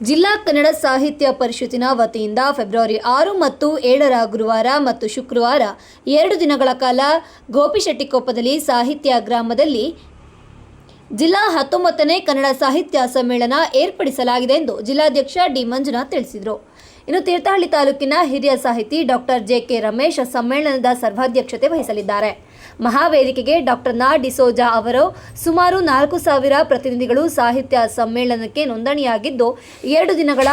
ಜಿಲ್ಲಾ ಕನ್ನಡ ಸಾಹಿತ್ಯ ಪರಿಷತ್ತಿನ ವತಿಯಿಂದ ಫೆಬ್ರವರಿ ಆರು ಮತ್ತು ಏಳರ ಗುರುವಾರ ಮತ್ತು ಶುಕ್ರವಾರ ಎರಡು ದಿನಗಳ ಕಾಲ ಗೋಪಿಶೆಟ್ಟಿಕೊಪ್ಪದಲ್ಲಿ ಸಾಹಿತ್ಯ ಗ್ರಾಮದಲ್ಲಿ ಜಿಲ್ಲಾ ಹತ್ತೊಂಬತ್ತನೇ ಕನ್ನಡ ಸಾಹಿತ್ಯ ಸಮ್ಮೇಳನ ಏರ್ಪಡಿಸಲಾಗಿದೆ ಎಂದು ಜಿಲ್ಲಾಧ್ಯಕ್ಷ ಡಿ ಮಂಜುನಾಥ್ ತಿಳಿಸಿದರು. ಇನ್ನು ತೀರ್ಥಹಳ್ಳಿ ತಾಲೂಕಿನ ಹಿರಿಯ ಸಾಹಿತಿ ಡಾಕ್ಟರ್ ಜೆ ಕೆ ರಮೇಶ್ ಸಮ್ಮೇಳನದ ಸರ್ವಾಧ್ಯಕ್ಷತೆ ವಹಿಸಲಿದ್ದಾರೆ. ಮಹಾವೇದಿಕೆಗೆ ಡಾಕ್ಟರ್ ನಾ ಡಿಸೋಜಾ ಅವರು ಸುಮಾರು ನಾಲ್ಕು ಸಾವಿರ ಪ್ರತಿನಿಧಿಗಳು ಸಾಹಿತ್ಯ ಸಮ್ಮೇಳನಕ್ಕೆ ನೋಂದಣಿಯಾಗಿದ್ದು, ಎರಡು ದಿನಗಳ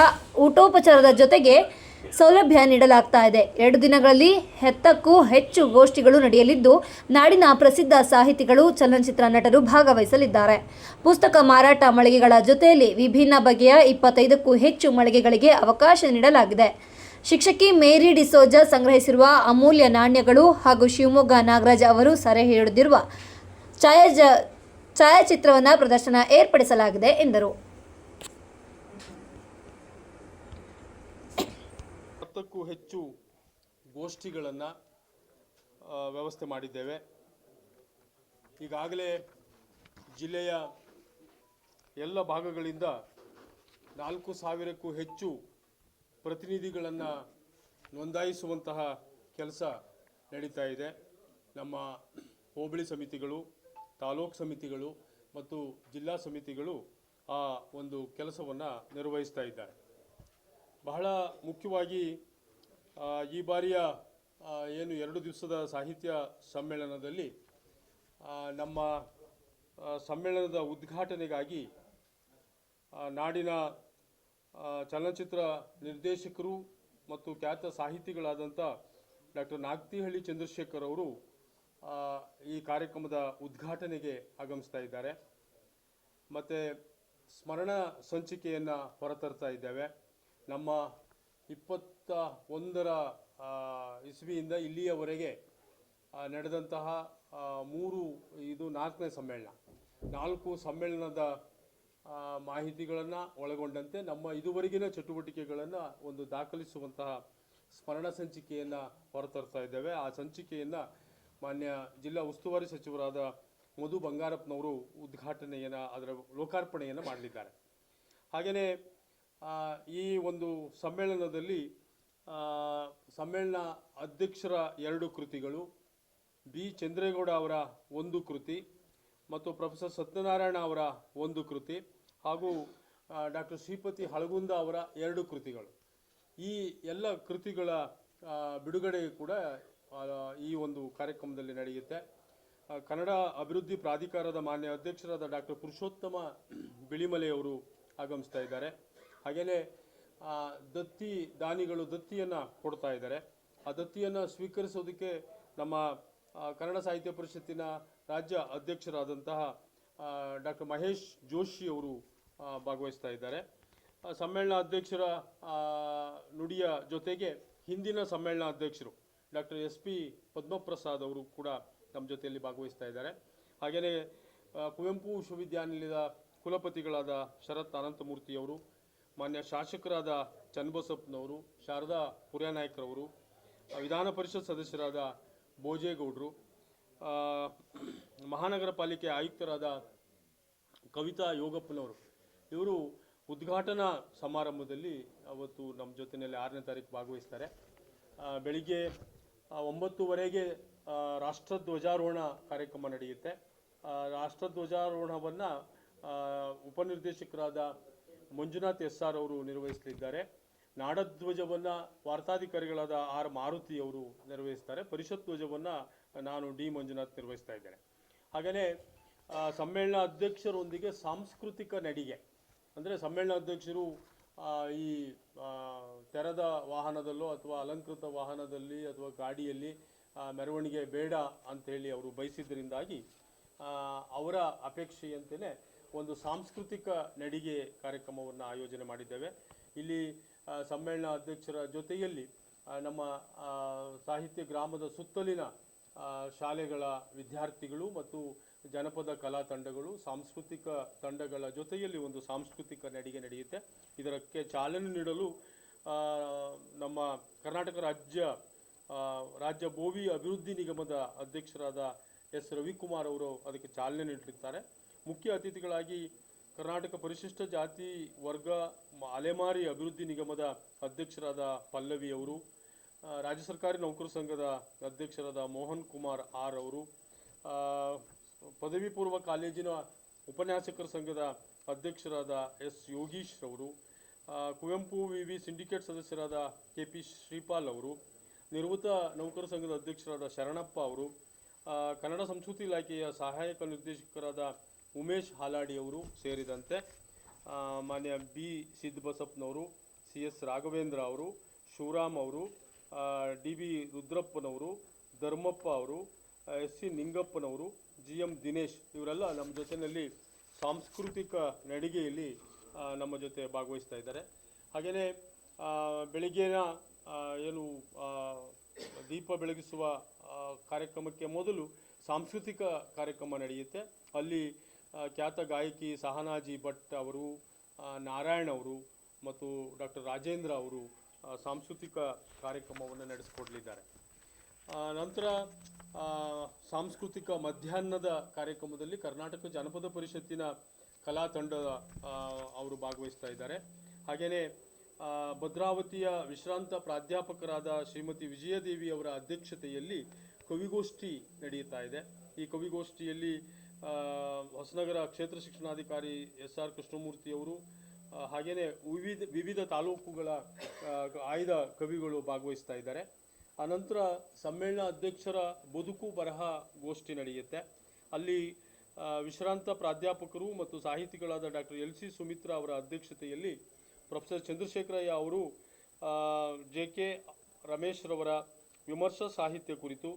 ಊಟೋಪಚಾರದ ಜೊತೆಗೆ ಸೌಲಭ್ಯ ನೀಡಲಾಗ್ತಾ ಇದೆ. ಎರಡು ದಿನಗಳಲ್ಲಿ ಹೆತ್ತಕ್ಕೂ ಹೆಚ್ಚು ಗೋಷ್ಠಿಗಳು ನಡೆಯಲಿದ್ದು, ನಾಡಿನ ಪ್ರಸಿದ್ಧ ಸಾಹಿತಿಗಳು, ಚಲನಚಿತ್ರ ನಟರು ಭಾಗವಹಿಸಲಿದ್ದಾರೆ. ಪುಸ್ತಕ ಮಾರಾಟ ಮಳಿಗೆಗಳ ಜೊತೆಯಲ್ಲಿ ವಿಭಿನ್ನ ಬಗೆಯ ಇಪ್ಪತ್ತೈದಕ್ಕೂ ಹೆಚ್ಚು ಮಳಿಗೆಗಳಿಗೆ ಅವಕಾಶ ನೀಡಲಾಗಿದೆ. ಶಿಕ್ಷಕಿ ಮೇರಿ ಡಿಸೋಜಾ ಸಂಗ್ರಹಿಸಿರುವ ಅಮೂಲ್ಯ ನಾಣ್ಯಗಳು ಹಾಗೂ ಶಿವಮೊಗ್ಗ ನಾಗರಾಜ್ ಅವರು ಸೆರೆ ಹಿಡಿದಿರುವ ಛಾಯಾಜ, ಛಾಯಾಚಿತ್ರವನ್ನು ಪ್ರದರ್ಶನ ಏರ್ಪಡಿಸಲಾಗಿದೆ ಎಂದರು. ಹತ್ತಕ್ಕೂ ಹೆಚ್ಚು ಗೋಷ್ಠಿಗಳನ್ನು ವ್ಯವಸ್ಥೆ ಮಾಡಿದ್ದೇವೆ. ಈಗಾಗಲೇ ಜಿಲ್ಲೆಯ ಎಲ್ಲ ಭಾಗಗಳಿಂದ ನಾಲ್ಕು ಸಾವಿರಕ್ಕೂ ಹೆಚ್ಚು ಪ್ರತಿನಿಧಿಗಳನ್ನು ನೋಂದಾಯಿಸುವಂತಹ ಕೆಲಸ ನಡೀತಾ ಇದೆ. ನಮ್ಮ ಹೋಬಳಿ ಸಮಿತಿಗಳು, ತಾಲೂಕು ಸಮಿತಿಗಳು ಮತ್ತು ಜಿಲ್ಲಾ ಸಮಿತಿಗಳು ಆ ಒಂದು ಕೆಲಸವನ್ನು ನಿರ್ವಹಿಸ್ತಾ ಇದ್ದಾರೆ. ಬಹಳ ಮುಖ್ಯವಾಗಿ ಈ ಬಾರಿಯ ಏನು ಎರಡು ದಿವಸದ ಸಾಹಿತ್ಯ ಸಮ್ಮೇಳನದಲ್ಲಿ ನಮ್ಮ ಸಮ್ಮೇಳನದ ಉದ್ಘಾಟನೆಗಾಗಿ ನಾಡಿನ ಚಲನಚಿತ್ರ ನಿರ್ದೇಶಕರು ಮತ್ತು ಖ್ಯಾತ ಸಾಹಿತಿಗಳಾದಂಥ ಡಾಕ್ಟರ್ ನಾಗ್ತಿಹಳ್ಳಿ ಚಂದ್ರಶೇಖರ್ ಅವರು ಈ ಕಾರ್ಯಕ್ರಮದ ಉದ್ಘಾಟನೆಗೆ ಆಗಮಿಸ್ತಾ ಇದ್ದಾರೆ. ಮತ್ತು ಸ್ಮರಣ ಸಂಚಿಕೆಯನ್ನು ಹೊರತರ್ತಾ ಇದ್ದೇವೆ. ನಮ್ಮ ಇಪ್ಪತ್ತ ಒಂದರ ಇಸ್ವಿಯಿಂದ ಇಲ್ಲಿಯವರೆಗೆ ನಡೆದಂತಹ ಮೂರು, ಇದು ನಾಲ್ಕನೇ ಸಮ್ಮೇಳನ. ನಾಲ್ಕು ಸಮ್ಮೇಳನದ ಮಾಹಿತಿಗಳನ್ನು ಒಳಗೊಂಡಂತೆ ನಮ್ಮ ಇದುವರೆಗಿನ ಚಟುವಟಿಕೆಗಳನ್ನು ಒಂದು ದಾಖಲಿಸುವಂತಹ ಸ್ಮರಣ ಸಂಚಿಕೆಯನ್ನು ಹೊರತರ್ತಾ ಇದ್ದೇವೆ. ಆ ಸಂಚಿಕೆಯನ್ನು ಮಾನ್ಯ ಜಿಲ್ಲಾ ಉಸ್ತುವಾರಿ ಸಚಿವರಾದ ಮಧು ಬಂಗಾರಪ್ಪನವರು ಉದ್ಘಾಟನೆಯನ್ನು, ಅದರ ಲೋಕಾರ್ಪಣೆಯನ್ನು ಮಾಡಲಿದ್ದಾರೆ. ಹಾಗೆಯೇ ಈ ಒಂದು ಸಮ್ಮೇಳನದಲ್ಲಿ ಸಮ್ಮೇಳನ ಅಧ್ಯಕ್ಷರ ಎರಡು ಕೃತಿಗಳು, ಬಿ. ಚಂದ್ರೇಗೌಡ ಅವರ ಒಂದು ಕೃತಿ ಮತ್ತು ಪ್ರೊಫೆಸರ್ ಸತ್ಯನಾರಾಯಣ ಅವರ ಒಂದು ಕೃತಿ ಹಾಗೂ ಡಾಕ್ಟರ್ ಶ್ರೀಪತಿ ಹಳಗುಂದ ಅವರ ಎರಡು ಕೃತಿಗಳು. ಈ ಎಲ್ಲ ಕೃತಿಗಳ ಬಿಡುಗಡೆ ಕೂಡ ಈ ಒಂದು ಕಾರ್ಯಕ್ರಮದಲ್ಲಿ ನಡೆಯುತ್ತೆ. ಕನ್ನಡ ಅಭಿವೃದ್ಧಿ ಪ್ರಾಧಿಕಾರದ ಮಾನ್ಯ ಅಧ್ಯಕ್ಷರಾದ ಡಾಕ್ಟರ್ ಪುರುಷೋತ್ತಮ ಬಿಳಿಮಲೆಯವರು ಆಗಮಿಸ್ತಾ ಇದ್ದಾರೆ. ಹಾಗೆಯೇ ದತ್ತಿ ದಾನಿಗಳು ದತ್ತಿಯನ್ನು ಕೊಡ್ತಾ ಇದ್ದಾರೆ. ಆ ದತ್ತಿಯನ್ನು ಸ್ವೀಕರಿಸೋದಕ್ಕೆ ನಮ್ಮ ಕನ್ನಡ ಸಾಹಿತ್ಯ ಪರಿಷತ್ತಿನ ರಾಜ್ಯ ಅಧ್ಯಕ್ಷರಾದಂತಹ ಡಾಕ್ಟರ್ ಮಹೇಶ್ ಜೋಶಿ ಅವರು ಭಾಗವಹಿಸ್ತಾ ಇದ್ದಾರೆ. ಸಮ್ಮೇಳನ ಅಧ್ಯಕ್ಷರ ನುಡಿಯ ಜೊತೆಗೆ ಹಿಂದಿನ ಸಮ್ಮೇಳನ ಅಧ್ಯಕ್ಷರು ಡಾಕ್ಟರ್ ಎಸ್ ಪಿ ಪದ್ಮಪ್ರಸಾದ್ ಅವರು ಕೂಡ ನಮ್ಮ ಜೊತೆಯಲ್ಲಿ ಭಾಗವಹಿಸ್ತಾ ಇದ್ದಾರೆ. ಹಾಗೆಯೇ ಕುವೆಂಪು ವಿಶ್ವವಿದ್ಯಾನಿಲಯದ ಕುಲಪತಿಗಳಾದ ಶರತ್ ಅನಂತಮೂರ್ತಿಯವರು ಮಾನ್ಯ ಶಾಸಕರಾದ ಚನ್ನಬಸಪ್ಪನವರು ಶಾರದಾ ಪುರ್ಯಾನಾಯ್ಕರವರು ವಿಧಾನ ಪರಿಷತ್ ಸದಸ್ಯರಾದ ಭೋಜೇಗೌಡರು ಮಹಾನಗರ ಪಾಲಿಕೆ ಆಯುಕ್ತರಾದ ಕವಿತಾ ಯೋಗಪ್ಪನವರು ಇವರು ಉದ್ಘಾಟನಾ ಸಮಾರಂಭದಲ್ಲಿ ಅವತ್ತು ನಮ್ಮ ಜೊತೆಯಲ್ಲಿ ಆರನೇ ತಾರೀಕು ಭಾಗವಹಿಸ್ತಾರೆ. ಬೆಳಿಗ್ಗೆ ಒಂಬತ್ತುವರೆಗೆ ರಾಷ್ಟ್ರಧ್ವಜಾರೋಹಣ ಕಾರ್ಯಕ್ರಮ ನಡೆಯುತ್ತೆ. ರಾಷ್ಟ್ರಧ್ವಜಾರೋಹಣವನ್ನು ಉಪನಿರ್ದೇಶಕರಾದ ಮಂಜುನಾಥ್ ಎಸ್ ಆರ್ ಅವರು ನಿರ್ವಹಿಸಲಿದ್ದಾರೆ. ನಾಡಧ್ವಜವನ್ನು ವಾರ್ತಾಧಿಕಾರಿಗಳಾದ ಆರ್ ಮಾರುತಿ ಅವರು ನಿರ್ವಹಿಸ್ತಾರೆ. ಪರಿಷತ್ ಧ್ವಜವನ್ನು ನಾನು ಡಿ ಮಂಜುನಾಥ್ ನಿರ್ವಹಿಸ್ತಾ ಇದ್ದೇನೆ. ಹಾಗೆಯೇ ಸಮ್ಮೇಳನ ಅಧ್ಯಕ್ಷರೊಂದಿಗೆ ಸಾಂಸ್ಕೃತಿಕ ನಡಿಗೆ, ಅಂದರೆ ಸಮ್ಮೇಳನ ಅಧ್ಯಕ್ಷರು ಈ ತೆರೆದ ವಾಹನದಲ್ಲೋ ಅಥವಾ ಅಲಂಕೃತ ವಾಹನದಲ್ಲಿ ಅಥವಾ ಗಾಡಿಯಲ್ಲಿ ಮೆರವಣಿಗೆ ಬೇಡ ಅಂಥೇಳಿ ಅವರು ಬಯಸಿದ್ದರಿಂದಾಗಿ ಅವರ ಅಪೇಕ್ಷೆಯಂತೆಯೇ ಒಂದು ಸಾಂಸ್ಕೃತಿಕ ನಡಿಗೆ ಕಾರ್ಯಕ್ರಮವನ್ನು ಆಯೋಜನೆ ಮಾಡಿದ್ದೇವೆ. ಇಲ್ಲಿ ಸಮ್ಮೇಳನ ಅಧ್ಯಕ್ಷರ ಜೊತೆಯಲ್ಲಿ ನಮ್ಮ ಸಾಹಿತ್ಯ ಗ್ರಾಮದ ಸುತ್ತಲಿನ ಶಾಲೆಗಳ ವಿದ್ಯಾರ್ಥಿಗಳು ಮತ್ತು ಜನಪದ ಕಲಾ ತಂಡಗಳು ಸಾಂಸ್ಕೃತಿಕ ತಂಡಗಳ ಜೊತೆಯಲ್ಲಿ ಒಂದು ಸಾಂಸ್ಕೃತಿಕ ನಡಿಗೆ ನಡೆಯುತ್ತೆ. ಇದಕ್ಕೆ ಚಾಲನೆ ನೀಡಲು ನಮ್ಮ ಕರ್ನಾಟಕ ರಾಜ್ಯ ರಾಜ್ಯ ಭೋವಿ ಅಭಿವೃದ್ಧಿ ನಿಗಮದ ಅಧ್ಯಕ್ಷರಾದ ಎಸ್. ರವಿಕುಮಾರ್ ಅವರು ಅದಕ್ಕೆ ಚಾಲನೆ ನೀಡಲಿದ್ದಾರೆ. ಮುಖ್ಯ ಅತಿಥಿಗಳಾಗಿ ಕರ್ನಾಟಕ ಪರಿಶಿಷ್ಟ ಜಾತಿ ವರ್ಗ ಅಲೆಮಾರಿ ಅಭಿವೃದ್ಧಿ ನಿಗಮದ ಅಧ್ಯಕ್ಷರಾದ ಪಲ್ಲವಿ ಅವರು ರಾಜ್ಯ ಸರ್ಕಾರಿ ನೌಕರ ಸಂಘದ ಅಧ್ಯಕ್ಷರಾದ ಮೋಹನ್ ಕುಮಾರ್ ಆರ್ ಅವರು ಪದವಿ ಪೂರ್ವ ಕಾಲೇಜಿನ ಉಪನ್ಯಾಸಕರ ಸಂಘದ ಅಧ್ಯಕ್ಷರಾದ ಎಸ್ ಯೋಗೀಶ್ ಅವರು ಕುವೆಂಪು ವಿವಿ ಸಿಂಡಿಕೇಟ್ ಸದಸ್ಯರಾದ ಕೆ ಪಿ ಶ್ರೀಪಾಲ್ ಅವರು, ನಿವೃತ್ತ ನೌಕರ ಸಂಘದ ಅಧ್ಯಕ್ಷರಾದ ಶರಣಪ್ಪ ಅವರು ಕನ್ನಡ ಸಂಸ್ಕೃತಿ ಇಲಾಖೆಯ ಸಹಾಯಕ ನಿರ್ದೇಶಕರಾದ ಉಮೇಶ್ ಹಾಲಾಡಿ ಅವರು ಸೇರಿದಂತೆ ಮಾನ್ಯ ಬಿ ಸಿದ್ದಬಸಪ್ಪನವರು ಸಿ ಎಸ್ ರಾಘವೇಂದ್ರ ಅವರು, ಶಿವರಾಮ್ ಅವರು ಡಿ ಬಿ ರುದ್ರಪ್ಪನವರು, ಧರ್ಮಪ್ಪ ಅವರು ಎಸ್ ಸಿ ನಿಂಗಪ್ಪನವರು, ಜಿ ಎಂ ದಿನೇಶ್ ಇವರೆಲ್ಲ ನಮ್ಮ ಜೊತೆಯಲ್ಲಿ ಸಾಂಸ್ಕೃತಿಕ ನಡಿಗೆಯಲ್ಲಿ ನಮ್ಮ ಜೊತೆ ಭಾಗವಹಿಸ್ತಾ ಇದ್ದಾರೆ. ಹಾಗೆಯೇ ಬೆಳಿಗ್ಗೆನ ಏನು ದೀಪ ಬೆಳಗಿಸುವ ಕಾರ್ಯಕ್ರಮಕ್ಕೆ ಮೊದಲು ಸಾಂಸ್ಕೃತಿಕ ಕಾರ್ಯಕ್ರಮ ನಡೆಯುತ್ತೆ. ಅಲ್ಲಿ ಖ್ಯಾತ ಗಾಯಕಿ ಸಹನಾಜಿ ಭಟ್ ಅವರು ನಾರಾಯಣ್ ಅವರು ಮತ್ತು ಡಾಕ್ಟರ್ ರಾಜೇಂದ್ರ ಅವರು ಸಾಂಸ್ಕೃತಿಕ ಕಾರ್ಯಕ್ರಮವನ್ನು ನಡೆಸಿಕೊಡಲಿದ್ದಾರೆ. ನಂತರ ಸಾಂಸ್ಕೃತಿಕ ಮಧ್ಯಾಹ್ನದ ಕಾರ್ಯಕ್ರಮದಲ್ಲಿ ಕರ್ನಾಟಕ ಜನಪದ ಪರಿಷತ್ತಿನ ಕಲಾ ತಂಡ ಅವರು ಭಾಗವಹಿಸ್ತಾ ಇದ್ದಾರೆ. ಹಾಗೆಯೇ ಭದ್ರಾವತಿಯ ವಿಶ್ರಾಂತ ಪ್ರಾಧ್ಯಾಪಕರಾದ ಶ್ರೀಮತಿ ವಿಜಯದೇವಿ ಅವರ ಅಧ್ಯಕ್ಷತೆಯಲ್ಲಿ ಕವಿಗೋಷ್ಠಿ ನಡೆಯುತ್ತಾ ಇದೆ. ಈ ಕವಿಗೋಷ್ಠಿಯಲ್ಲಿ ಹೊಸನಗರ ಕ್ಷೇತ್ರ ಶಿಕ್ಷಣಾಧಿಕಾರಿ ಎಸ್ ಆರ್ ಕೃಷ್ಣಮೂರ್ತಿ ಅವರು ಹಾಗೇನೇ ವಿವಿಧ ವಿವಿಧ ತಾಲೂಕುಗಳ ಆಯ್ದ ಕವಿಗಳು ಭಾಗವಹಿಸ್ತಾ ಇದ್ದಾರೆ. ಅನಂತರ ಸಮ್ಮೇಳನ ಅಧ್ಯಕ್ಷರ ಬದುಕು ಬರಹ ಗೋಷ್ಠಿ ನಡೆಯುತ್ತೆ. ಅಲ್ಲಿ ವಿಶ್ರಾಂತ ಪ್ರಾಧ್ಯಾಪಕರು ಮತ್ತು ಸಾಹಿತಿಗಳಾದ ಡಾಕ್ಟರ್ ಎಲ್ ಸಿ ಸುಮಿತ್ರಾ ಅವರ ಅಧ್ಯಕ್ಷತೆಯಲ್ಲಿ ಪ್ರೊಫೆಸರ್ ಚಂದ್ರಶೇಖರಯ್ಯ ಅವರು ಜೆ ಕೆ ರಮೇಶ್ರವರ ವಿಮರ್ಶಾ ಸಾಹಿತ್ಯ ಕುರಿತು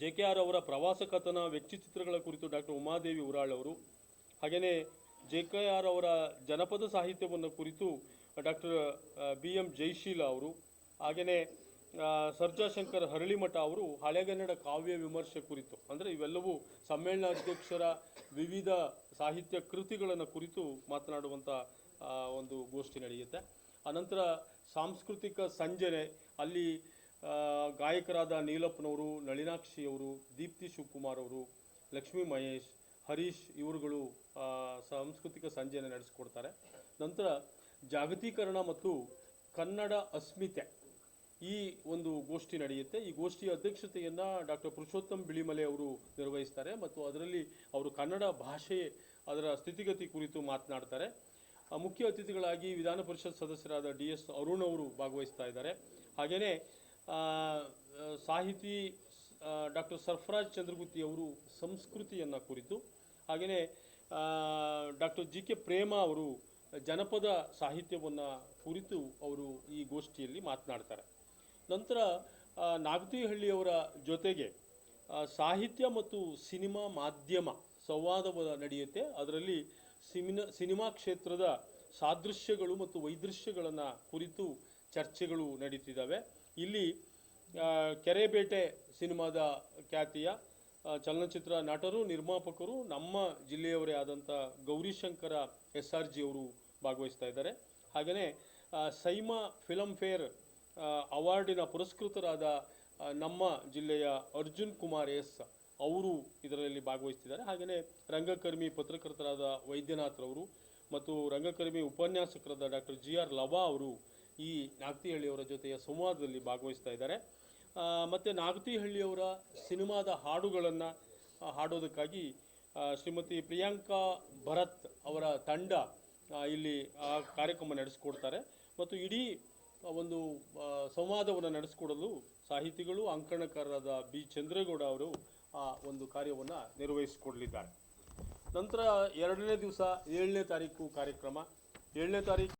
ಜೆ ಕೆ ಆರ್ ಅವರ ಪ್ರವಾಸ ಕಥನ ವ್ಯಕ್ತಿಚಿತ್ರಗಳ ಕುರಿತು ಡಾಕ್ಟರ್ ಉಮಾದೇವಿ ಉರಾಳ್ ಅವರು ಹಾಗೆಯೇ ಜೆ ಕೆ ಆರ್ ಅವರ ಜನಪದ ಸಾಹಿತ್ಯವನ್ನು ಕುರಿತು ಡಾಕ್ಟರ್ ಬಿ ಎಂ ಜಯಶೀಲ ಅವರು ಹಾಗೆಯೇ ಸರ್ಜಾಶಂಕರ್ ಹರಳಿಮಠ ಅವರು ಹಳೆಗನ್ನಡ ಕಾವ್ಯ ವಿಮರ್ಶೆ ಕುರಿತು, ಅಂದರೆ ಇವೆಲ್ಲವೂ ಸಮ್ಮೇಳನಾಧ್ಯಕ್ಷರ ವಿವಿಧ ಸಾಹಿತ್ಯ ಕೃತಿಗಳನ್ನು ಕುರಿತು ಮಾತನಾಡುವಂಥ ಒಂದು ಗೋಷ್ಠಿ ನಡೆಯುತ್ತೆ. ಅನಂತರ ಸಾಂಸ್ಕೃತಿಕ ಸಂಜನೆ, ಅಲ್ಲಿ ಗಾಯಕರಾದ ನೀಲಪ್ಪನವರು ನಳಿನಾಕ್ಷಿ ಅವರು ದೀಪ್ತಿ ಶಿವಕುಮಾರ್ ಅವರು ಲಕ್ಷ್ಮೀ ಮಹೇಶ್, ಹರೀಶ್ ಇವರುಗಳು ಸಾಂಸ್ಕೃತಿಕ ಸಂಜೆಯನ್ನು ನಡೆಸಿಕೊಡ್ತಾರೆ. ನಂತರ ಜಾಗತೀಕರಣ ಮತ್ತು ಕನ್ನಡ ಅಸ್ಮಿತೆ ಈ ಒಂದು ಗೋಷ್ಠಿ ನಡೆಯುತ್ತೆ. ಈ ಗೋಷ್ಠಿಯ ಅಧ್ಯಕ್ಷತೆಯನ್ನು ಡಾಕ್ಟರ್ ಪುರುಷೋತ್ತಮ್ ಬಿಳಿಮಲೆ ಅವರು ನಿರ್ವಹಿಸ್ತಾರೆ ಮತ್ತು ಅದರಲ್ಲಿ ಅವರು ಕನ್ನಡ ಭಾಷೆ ಅದರ ಸ್ಥಿತಿಗತಿ ಕುರಿತು ಮಾತನಾಡ್ತಾರೆ. ಮುಖ್ಯ ಅತಿಥಿಗಳಾಗಿ ವಿಧಾನ ಪರಿಷತ್ ಸದಸ್ಯರಾದ ಡಿ ಎಸ್ ಅರುಣ್ ಅವರು ಭಾಗವಹಿಸ್ತಾ ಇದ್ದಾರೆ. ಹಾಗೆಯೇ ಸಾಹಿತಿ ಡಾಕ್ಟರ್ ಸರ್ಫರಾಜ್ ಚಂದ್ರಗುತ್ತಿ ಅವರು ಸಂಸ್ಕೃತಿಯನ್ನು ಕುರಿತು, ಹಾಗೆಯೇ ಡಾಕ್ಟರ್ ಜಿ ಕೆ ಪ್ರೇಮ ಅವರು ಜನಪದ ಸಾಹಿತ್ಯವನ್ನು ಕುರಿತು ಅವರು ಈ ಗೋಷ್ಠಿಯಲ್ಲಿ ಮಾತನಾಡ್ತಾರೆ. ನಂತರ ನಾಗತಿಹಳ್ಳಿಯವರ ಜೊತೆಗೆ ಸಾಹಿತ್ಯ ಮತ್ತು ಸಿನಿಮಾ ಮಾಧ್ಯಮ ಸಂವಾದ ನಡೆಯುತ್ತೆ. ಅದರಲ್ಲಿ ಸಿಮಿನ, ಸಿನಿಮಾ ಕ್ಷೇತ್ರದ ಸಾದೃಶ್ಯಗಳು ಮತ್ತು ವೈದೃಶ್ಯಗಳನ್ನು ಕುರಿತು ಚರ್ಚೆಗಳು ನಡೀತಿದ್ದಾವೆ. ಇಲ್ಲಿ ಕೆರೆಬೇಟೆ ಸಿನಿಮಾದ ಖ್ಯಾತಿಯ ಚಲನಚಿತ್ರ ನಟರು, ನಿರ್ಮಾಪಕರು, ನಮ್ಮ ಜಿಲ್ಲೆಯವರೇ ಆದಂಥ ಗೌರಿಶಂಕರ ಎಸ್ ಆರ್ ಜಿ ಅವರು ಭಾಗವಹಿಸ್ತಾ ಇದ್ದಾರೆ. ಹಾಗೆಯೇ ಸೈಮಾ ಫಿಲಮ್ ಫೇರ್ ಅವಾರ್ಡಿನ ಪುರಸ್ಕೃತರಾದ ನಮ್ಮ ಜಿಲ್ಲೆಯ ಅರ್ಜುನ್ ಕುಮಾರ್ ಎಸ್ ಅವರು ಇದರಲ್ಲಿ ಭಾಗವಹಿಸ್ತಿದ್ದಾರೆ. ಹಾಗೆಯೇ ರಂಗಕರ್ಮಿ ಪತ್ರಕರ್ತರಾದ ವೈದ್ಯನಾಥ್ರವರು ಮತ್ತು ರಂಗಕರ್ಮಿ ಉಪನ್ಯಾಸಕರಾದ ಡಾಕ್ಟರ್ ಜಿ ಆರ್ ಲವಾ ಅವರು ಈ ನಾಗತಿಹಳ್ಳಿಯವರ ಜೊತೆಯ ಸಂವಾದದಲ್ಲಿ ಭಾಗವಹಿಸ್ತಾ ಇದ್ದಾರೆ. ಮತ್ತು ನಾಗತಿಹಳ್ಳಿಯವರ ಸಿನಿಮಾದ ಹಾಡುಗಳನ್ನು ಹಾಡೋದಕ್ಕಾಗಿ ಶ್ರೀಮತಿ ಪ್ರಿಯಾಂಕಾ ಭರತ್ ಅವರ ತಂಡ ಇಲ್ಲಿ, ಆ, ಕಾರ್ಯಕ್ರಮ ನಡೆಸ್ಕೊಡ್ತಾರೆ. ಮತ್ತು ಇಡೀ ಒಂದು ಸಂವಾದವನ್ನು ನಡೆಸಿಕೊಡಲು ಸಾಹಿತಿಗಳು, ಅಂಕಣಕಾರರಾದ ಬಿ. ಚಂದ್ರೇಗೌಡ ಅವರು, ಆ, ಒಂದು ಕಾರ್ಯವನ್ನು ನಿರ್ವಹಿಸಿಕೊಡಲಿದ್ದಾರೆ. ನಂತರ ಎರಡನೇ ದಿವಸ ಏಳನೇ ತಾರೀಕು ಕಾರ್ಯಕ್ರಮ. ಏಳನೇ ತಾರೀಕು